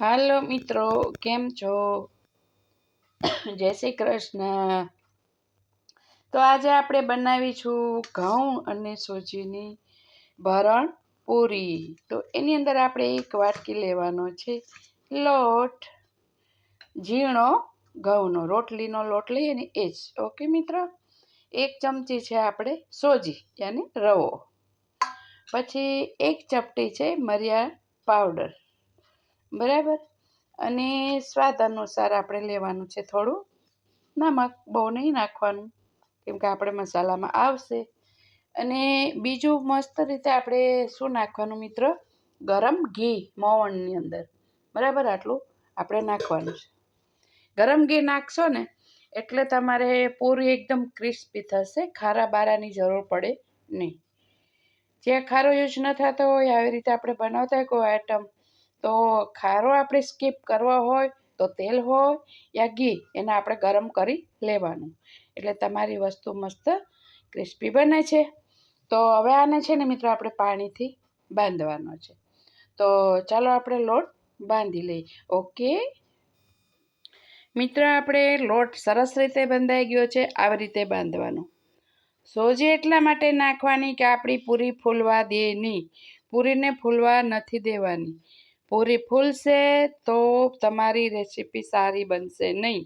હાલો મિત્રો, કેમ છો? જય શ્રી કૃષ્ણ. તો આજે આપણે બનાવીશું ઘઉં અને સોજીની ભરણ પૂરી. તો એની અંદર આપણે એક વાટકી લેવાનો છે લોટ, ઝીણો ઘઉંનો, રોટલીનો લોટ લઈએ ને એ જ. ઓકે મિત્રો? એક ચમચી છે આપણે સોજી, યાને રવો. પછી એક ચપટી છે મરિયા પાવડર. બરાબર? અને સ્વાદ અનુસાર આપણે લેવાનું છે થોડું નમક, બહુ નહીં નાખવાનું, કેમ કે આપણે મસાલામાં આવશે. અને બીજું મસ્ત રીતે આપણે શું નાખવાનું મિત્ર? ગરમ ઘી મોવણની અંદર. બરાબર આટલું આપણે નાખવાનું છે. ગરમ ઘી નાખશો ને એટલે તમારે પૂરી એકદમ ક્રિસ્પી થશે, ખારા બારાની જરૂર પડે નહીં. જ્યાં ખારો યુઝ ન થતો હોય, આવી રીતે આપણે બનાવતા હોય કોઈ આઈટમ તો ખારો આપણે સ્કીપ કરવો હોય તો તેલ હોય યા ઘી, એને આપણે ગરમ કરી લેવાનું. એટલે તમારી વસ્તુ મસ્ત ક્રિસ્પી બને છે. તો હવે આને છે ને મિત્રો આપણે પાણીથી બાંધવાનો છે. તો ચાલો આપણે લોટ બાંધી લઈએ. ઓકે મિત્ર, આપણે લોટ સરસ રીતે બંધાઈ ગયો છે. આવી રીતે બાંધવાનો. સોજી એટલા માટે નાખવાની કે આપણી પૂરી ફૂલવા દે નહીં. પૂરીને ફૂલવા નથી દેવાની. પૂરી ફૂલશે તો તમારી રેસીપી સારી બનશે નહીં.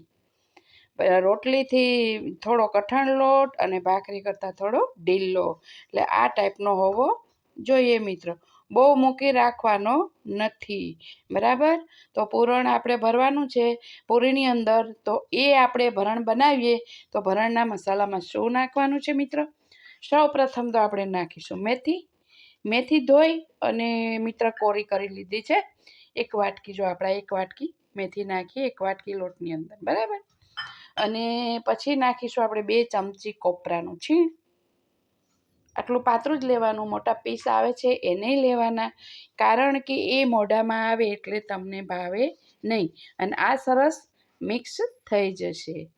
રોટલીથી થોડો કઠણ લોટ અને ભાખરી કરતાં થોડો ઢીલો. એટલે આ ટાઈપનો હોવો જોઈએ મિત્રો. બહુ મૂકી રાખવાનો નથી. બરાબર? તો પૂરણ આપણે ભરવાનું છે. પૂરીની અંદર તો એ આપણે ભરણ બનાવીએ તો ભરણના મસાલામાં શું નાખવાનું છે મિત્રો? સૌ પ્રથમ તો આપણે નાખીશું મેથી. મેથી ધોઈ અને મિત્ર કોરી કરી લીધી છે. એક વાટકી, જો આપણે એક વાટકી મેથી નાખીએ, એક વાટકી લોટની અંદર, બરાબર? અને પછી નાખીશું આપણે બે ચમચી કોપરાનું છીણ. આટલું પાતળું જ લેવાનું, મોટા પીસ આવે છે, એ નહીં લેવાના. કારણ કે એ મોઢામાં આવે એટલે તમને ભાવે નહીં. અને આ સરસ મિક્સ થઈ જશે.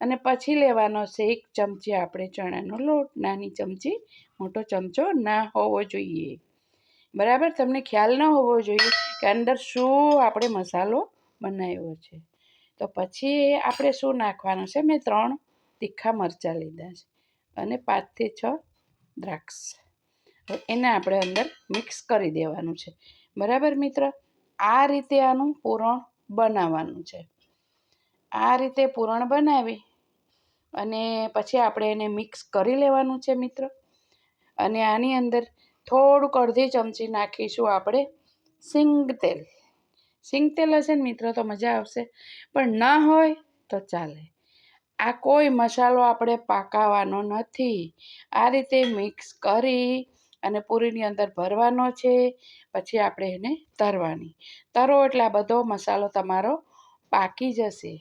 અને પછી લેવાનો છે એક ચમચી આપણે ચણાનો લોટ, નાની ચમચી મોટો ચમચો ના હોવો જોઈએ. બરાબર? તમને ખ્યાલ ન હોવો જોઈએ કે અંદર શું આપણે મસાલો બનાવ્યો છે. તો પછી આપણે શું નાખવાનું છે? મેં ત્રણ તીખા મરચાં લીધા છે અને પાંચથી છ દ્રાક્ષ. એને આપણે અંદર મિક્સ કરી દેવાનું છે. બરાબર મિત્ર? આ રીતે આનું પૂરણ બનાવવાનું છે. આ રીતે પૂરણ બનાવી અને પછી આપણે એને મિક્સ કરી લેવાનું છે મિત્ર. અને આની અંદર થોડુંક અડધી ચમચી નાખીશું આપણે સિંગ તેલ. સિંગ તેલ હશે ને મિત્રો તો મજા આવશે. પણ ના હોય તો ચાલે. આ કોઈ મસાલો આપણે પાકાવાનો નથી. આ રીતે મિક્સ કરી અને પૂરીની અંદર ભરવાનો છે. પછી આપણે એને તરવાની. તરો એટલે આ બધો મસાલો તમારો પાકી જશે.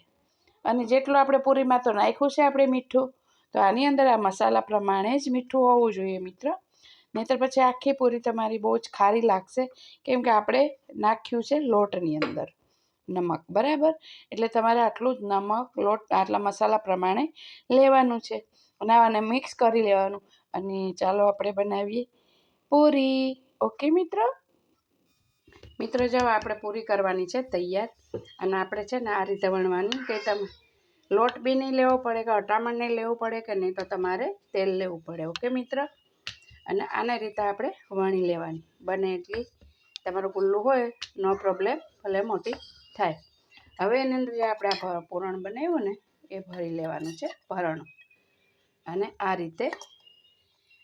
અને જેટલું આપણે પૂરીમાં તો નાખ્યું છે આપણે મીઠું તો આની અંદર આ મસાલા પ્રમાણે જ મીઠું હોવું જોઈએ મિત્ર. નહીતર પછી આખી પૂરી તમારી બહુ જ ખારી લાગશે. કેમ કે આપણે નાખ્યું છે લોટની અંદર નમક, બરાબર? એટલે તમારે આટલું જ નમક, લોટ, આટલા મસાલા પ્રમાણે લેવાનું છે. અને મિક્સ કરી લેવાનું. અને ચાલો આપણે બનાવીએ પૂરી. ઓકે મિત્ર? મિત્રો જો આપણે પૂરી કરવાની છે તૈયાર. અને આપણે છે ને આ રીતે વણવાની. કે તમે લોટ બી નહીં લેવો પડે કે અટામણ નહીં લેવું પડે કે નહીં તો તમારે તેલ લેવું પડે. ઓકે મિત્ર? અને આના રીતે આપણે વણી લેવાની. બને એટલી તમારું ગુલ્લું હોય, નો પ્રોબ્લેમ, ભલે મોટી થાય. હવે એની અંદર જે આપણે આ પૂરણ બનાવ્યું ને, એ ભરી લેવાનું છે ભરણ. અને આ રીતે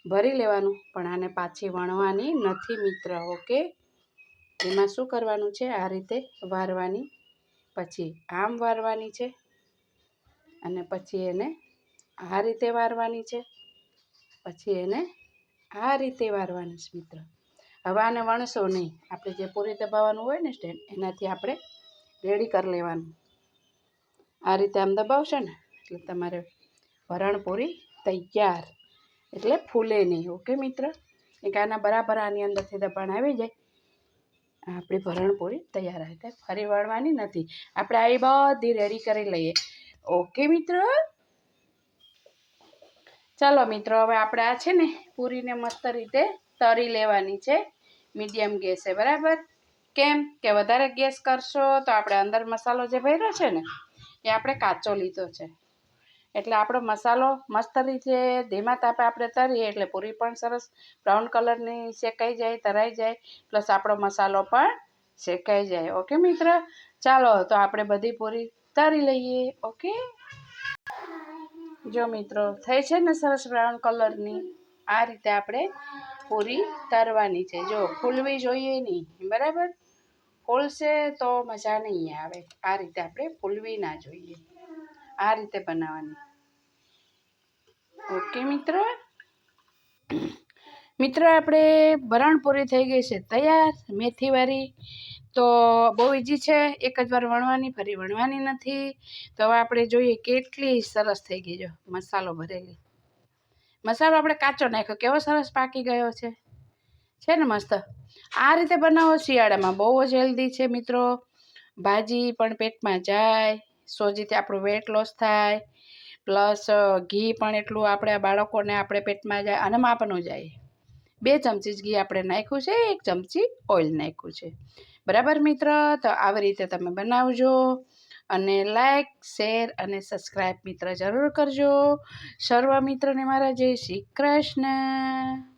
ભરી લેવાનું. પણ આને પાછી વણવાની નથી મિત્ર, ઓકે? એમાં શું કરવાનું છે? આ રીતે વારવાની. પછી આમ વારવાની છે. અને પછી એને આ રીતે વારવાની છે. પછી એને આ રીતે વારવાની છે મિત્ર. હવે આને વણશો નહીં. આપણે જે પૂરી દબાવવાનું હોય ને સ્ટેન્ડ, એનાથી આપણે રેડી કરી લેવાનું. આ રીતે આમ દબાવશો ને, એટલે તમારે ભરણપૂરી તૈયાર. એટલે ફૂલે નહીં, ઓકે મિત્ર? એક આના બરાબર આની અંદરથી દબાણ આવી જાય. આપણી ભરણપૂરી તૈયાર આવી ફરી વળવાની નથી. આપણે આવી બધી રેડી કરી લઈએ. ઓકે, મિત્ર? ચાલો, મિત્રો, હવે આપણે આ છે ને પૂરીને મસ્ત રીતે તરી લેવાની છે. મીડિયમ ગેસે બરાબર? કેમ કે વધારે ગેસ કરશો તો આપણે અંદર મસાલો જે ભર્યો છે ને, એ આપણે કાચો લીધો છે. એટલે આપણો મસાલો મસ્ત રીતે ધીમા તાપે આપણે તરીએ એટલે પૂરી પણ સરસ બ્રાઉન કલરની શેકાઈ જાય, તરાઈ જાય, પ્લસ આપણો મસાલો પણ શેકાઈ જાય. ઓકે, મિત્ર? ચાલો, તો આપણે બધી પૂરી તરી લઈએ, ઓકે? જો મિત્રો, થઈ છે ને સરસ બ્રાઉન કલરની? આ રીતે આપણે પૂરી તરવાની છે. જો, ફૂલવી જોઈએ નહીં, બરાબર? ફૂલશે તો મજા નહીં આવે. આ રીતે આપણે ફૂલવી ના જોઈએ. આ રીતે બનાવવાની. ઓકે, મિત્ર? મિત્રો, આપણે ભરણપૂરી થઈ ગઈ છે. તૈયાર? મેથીવાળી? તો બહુ ઈજી છે, એક જ વાર વણવાની, ફરી વણવાની નથી. તો હવે આપણે જોઈએ કેટલી સરસ થઈ ગઈ જો, મસાલો ભરેલી. મસાલો આપણે કાચો નાખ્યો, કેવો સરસ પાકી ગયો છે. છે ને મસ્ત? આ રીતે બનાવો શિયાળામાં, બહુ જ હેલ્ધી છે મિત્રો. ભાજી પણ પેટમાં જાય, સોજીથી આપણું વેટ લોસ થાય. પ્લસ ઘી પણ એટલું આપણે બાળકોને આપણે પેટમાં જાય, અને માપનું જાય. બે ચમચી જ ઘી આપણે નાખ્યું છે, એક ચમચી ઓઇલ નાખ્યું છે. બરાબર મિત્ર? તો આવી રીતે તમે બનાવજો અને લાઈક શેર અને સબસ્ક્રાઈબ મિત્ર જરૂર કરજો. સર્વ મિત્રને મારા જય શ્રી કૃષ્ણ.